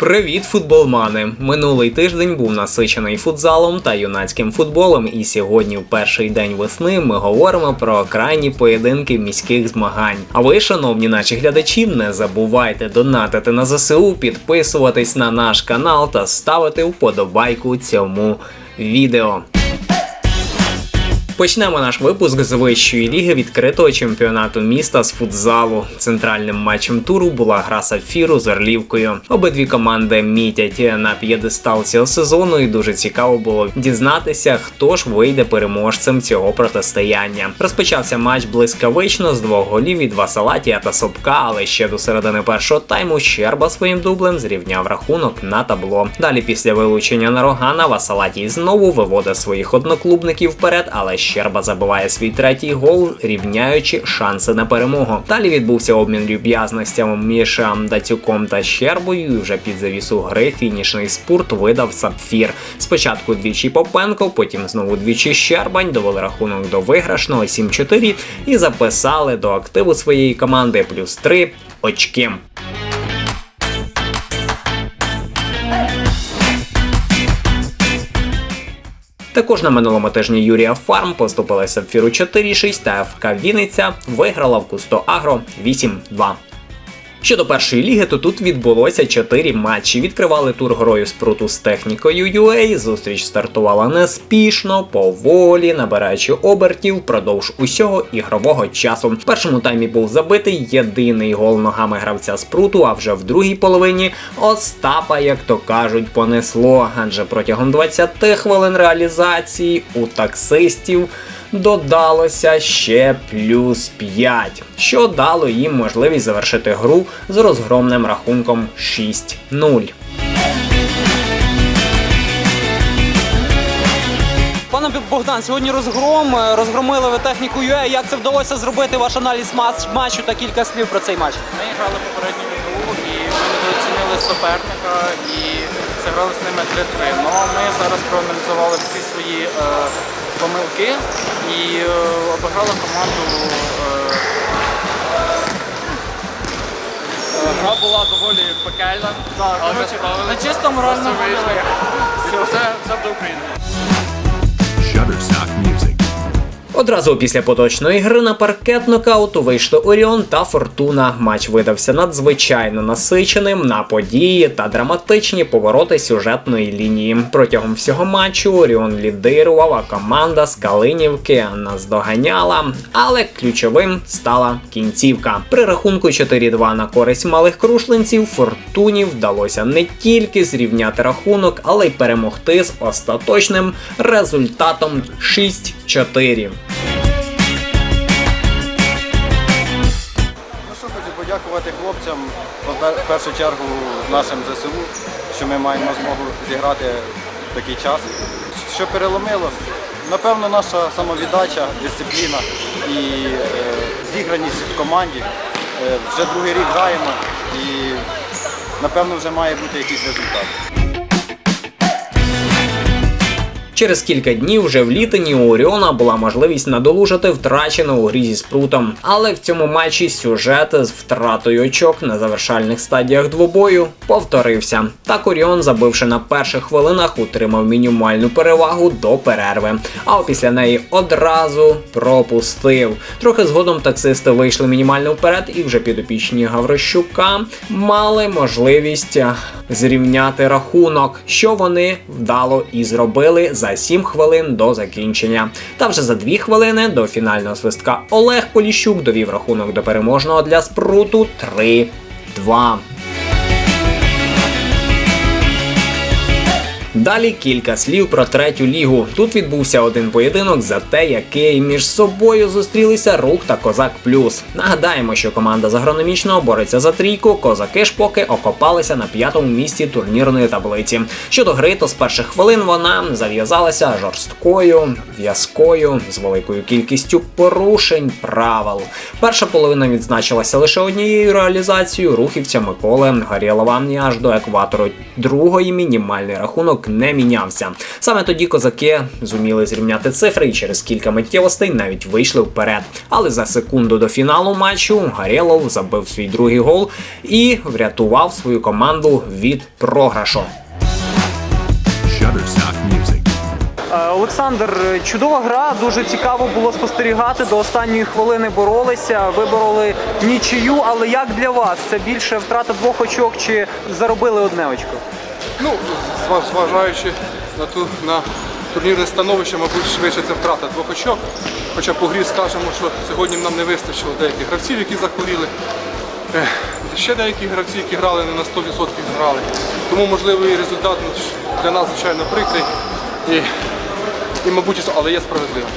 Привіт, футболмани! Минулий тиждень був насичений футзалом та юнацьким футболом, і сьогодні, в перший день весни, ми говоримо про крайні поєдинки міських змагань. А ви, шановні наші глядачі, не забувайте донатити на ЗСУ, підписуватись на наш канал та ставити вподобайку цьому відео. Почнемо наш випуск з вищої ліги відкритого чемпіонату міста з футзалу. Центральним матчем туру була гра сапфіру з Орлівкою. Обидві команди мітять на п'єдестал цього сезону, і дуже цікаво було дізнатися, хто ж вийде переможцем цього протистояння. Розпочався матч блискавично з двох голів від Васалатія та Собка, але ще до середини першого тайму Щерба своїм дублем зрівняв рахунок на табло. Далі, після вилучення на Рогана, Васалатій знову виводить своїх одноклубників вперед, але Щерба забиває свій третій гол, рівняючи шанси на перемогу. Далі відбувся обмін люб'язностями між ем, Дацюком та Щербою. Вже під завісу гри фінішний спурт видав сапфір. Спочатку двічі Попенко, потім знову двічі Щербань, довели рахунок до виграшного 7-4 і записали до активу своєї команди плюс 3 очки. Також на минулому тижні Юрія Фарм поступила Сапфіру 4-6 та ФК Вінниця виграла в Кусто Агро 8-2. Щодо першої ліги, то тут відбулося чотири матчі. Відкривали тур грою спруту з технікою UA. Зустріч стартувала неспішно, поволі, набираючи обертів впродовж усього ігрового часу. В першому таймі був забитий єдиний гол ногами гравця спруту, а вже в другій половині Остапа, як то кажуть, понесло. Адже протягом 20 хвилин реалізації у таксистів додалося ще плюс 5, що дало їм можливість завершити гру з розгромним рахунком 6-0. Пане Богдан, сьогодні розгром. е, Розгромили ви техніку ЮЕ. Як це вдалося зробити? Ваш аналіз матчу та кілька слів про цей матч. Ми грали попередню гру і ми недооцінили суперника і зіграли з ними 3-3. Ну ми зараз проаналізували всі свої е, помилки і е, обіграли команду. Е, е, Гра була доволі пекельна, але ми справилися. на чисто морально Все вийшло. Все, все до України. Shutterstock Music. Одразу після поточної гри на паркет нокауту вийшли Оріон та Фортуна. Матч видався надзвичайно насиченим на події та драматичні повороти сюжетної лінії. Протягом всього матчу Оріон лідирував, а команда з Калинівки наздоганяла. Але ключовим стала кінцівка. При рахунку 4-2 на користь малих крушлинців Фортуні вдалося не тільки зрівняти рахунок, але й перемогти з остаточним результатом 6-4. Першу чергу нашим ЗСУ, що ми маємо змогу зіграти такий час. Що переломило? Напевно, наша самовіддача, дисципліна і е, зіграність в команді. Е, вже другий рік граємо і напевно вже має бути якийсь результат. Через кілька днів вже в літині у Оріона була можливість надолужити втрачену у грі зі спрутом. Але в цьому матчі сюжет з втратою очок на завершальних стадіях двобою повторився. Так Оріон, забивши на перших хвилинах, утримав мінімальну перевагу до перерви. А після неї одразу пропустив. Трохи згодом таксисти вийшли мінімально вперед, і вже підопічні Гаврищука мали можливість зрівняти рахунок, що вони вдало і зробили за 7 хвилин до закінчення. Та вже за 2 хвилини до фінального свистка Олег Поліщук довів рахунок до переможного для спруту 3-2. Далі кілька слів про третю лігу. Тут відбувся один поєдинок за те, який між собою зустрілися рух та Козак Плюс. Нагадаємо, що команда з агрономічного бореться за трійку. Козаки ж поки окопалися на п'ятому місці турнірної таблиці. Щодо гри, то з перших хвилин вона зав'язалася жорсткою, в'язкою, з великою кількістю порушень правил. Перша половина відзначилася лише однією реалізацією рухівця Миколи Горєлова аж до екватору. Другої мінімальний рахунок не мінявся. Саме тоді козаки зуміли зрівняти цифри і через кілька миттєвостей навіть вийшли вперед. Але за секунду до фіналу матчу Гарєлов забив свій другий гол і врятував свою команду від програшу. Е, Олександр, чудова гра, дуже цікаво було спостерігати. До останньої хвилини боролися, вибороли нічию. Але як для вас? Це більше втрата двох очок чи заробили одне очко? Ну, зважаючи на ту на турнірне становище, мабуть, швидше це втрата двох очок. Хоча по грі скажемо, що сьогодні нам не вистачило деяких гравців, які захворіли. Ще деякі гравці, які грали не на 100% грали. Тому можливий результат ну, для нас, звичайно, прикрий. І, і мабуть, але є справедливим.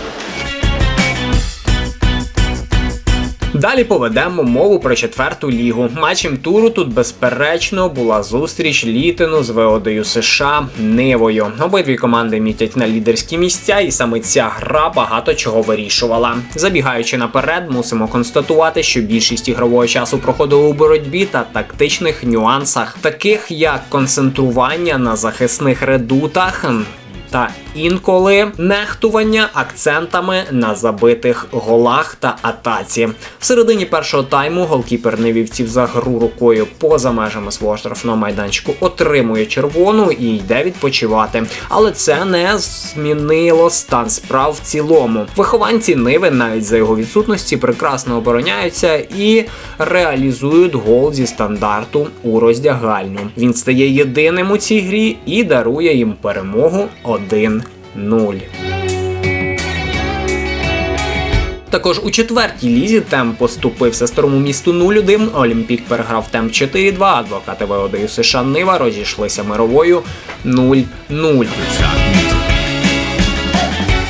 Далі поведемо мову про четверту лігу. Матчем туру тут безперечно була зустріч Літину з ВОДою США Нивою. Обидві команди мітять на лідерські місця, і саме ця гра багато чого вирішувала. Забігаючи наперед, мусимо констатувати, що більшість ігрового часу проходило у боротьбі та тактичних нюансах, таких як концентрування на захисних редутах. Та інколи нехтування акцентами на забитих голах та атаці. В середині першого тайму голкіпер невівців за гру рукою поза межами свого штрафного майданчику отримує червону і йде відпочивати. Але це не змінило стан справ в цілому. Вихованці Ниви навіть за його відсутності прекрасно обороняються і реалізують гол зі стандарту у роздягальню. Він стає єдиним у цій грі і дарує їм перемогу 1-0. Також у четвертій лізі темп поступився старому місту 0-1, Олімпік переграв темп 4-2, адвокати ВОДЮ США Нива розійшлися мировою 0-0.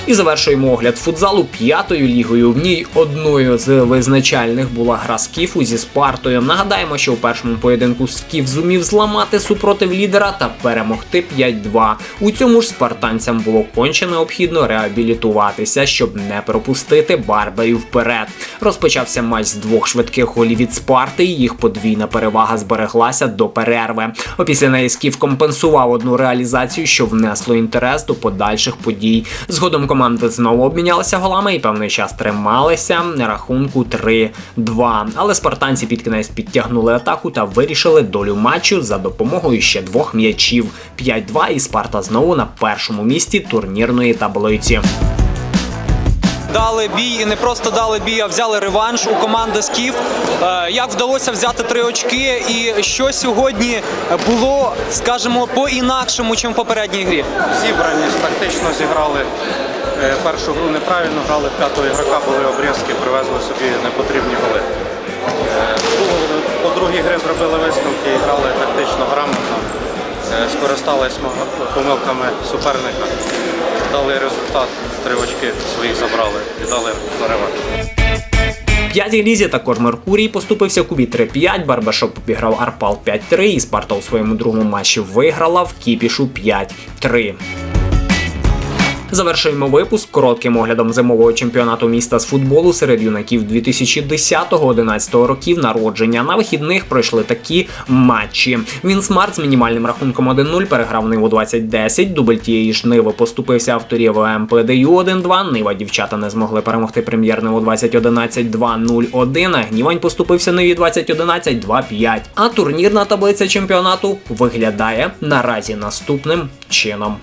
І завершуємо огляд футзалу п'ятою лігою. В ній одною з визначальних була гра Скіфу зі Спартою. Нагадаємо, що у першому поєдинку Скіф зумів зламати супротив лідера та перемогти 5-2. У цьому ж спартанцям було конче необхідно реабілітуватися, щоб не пропустити барберів вперед. Розпочався матч з двох швидких голів від Спарти. і Їх подвійна перевага збереглася до перерви. Опісля неї Скіф компенсував одну реалізацію, що внесло інтерес до подальших подій. Згодом команди знову обмінялися голами і певний час трималися на рахунку 3-2. Але спартанці під кінець підтягнули атаку та вирішили долю матчу за допомогою ще двох м'ячів. 5-2 і Спарта знову на першому місці турнірної таблиці. Дали бій і не просто дали бій, а взяли реванш у команди Скіф. Е, Як вдалося взяти три очки, і що сьогодні було, скажімо, по-інакшому, ніж в попередній грі? зібраність, тактично зіграли першу гру неправильно, грали п'ятого ігрока, були обрізки, привезли собі непотрібні голи. Е, По другій грі зробили висновки і грали тактично грамотно, Е, скористались помилками суперника, дали результат, три очки своїх забрали і дали перевагу. П'ятій лізі також Меркурій поступився Кубі 3-5, Барбашоп обіграв Арпал 5-3 і Спарта у своєму другому матчі виграла в Кіпішу 5-3. Завершуємо випуск коротким оглядом зимового чемпіонату міста з футболу серед юнаків 2010-11 років народження. На вихідних пройшли такі матчі. Він Смарт з мінімальним рахунком 1-0 переграв Ниву 20-10. Дубль тієї ж Ниви поступився авторів МПДЮ 1-2. Нива дівчата не змогли перемогти прем'єр Ниву 20-11 2-0-1. А Гнівань поступився Ниві 20-11 2-5. А турнірна таблиця чемпіонату виглядає наразі наступним чином.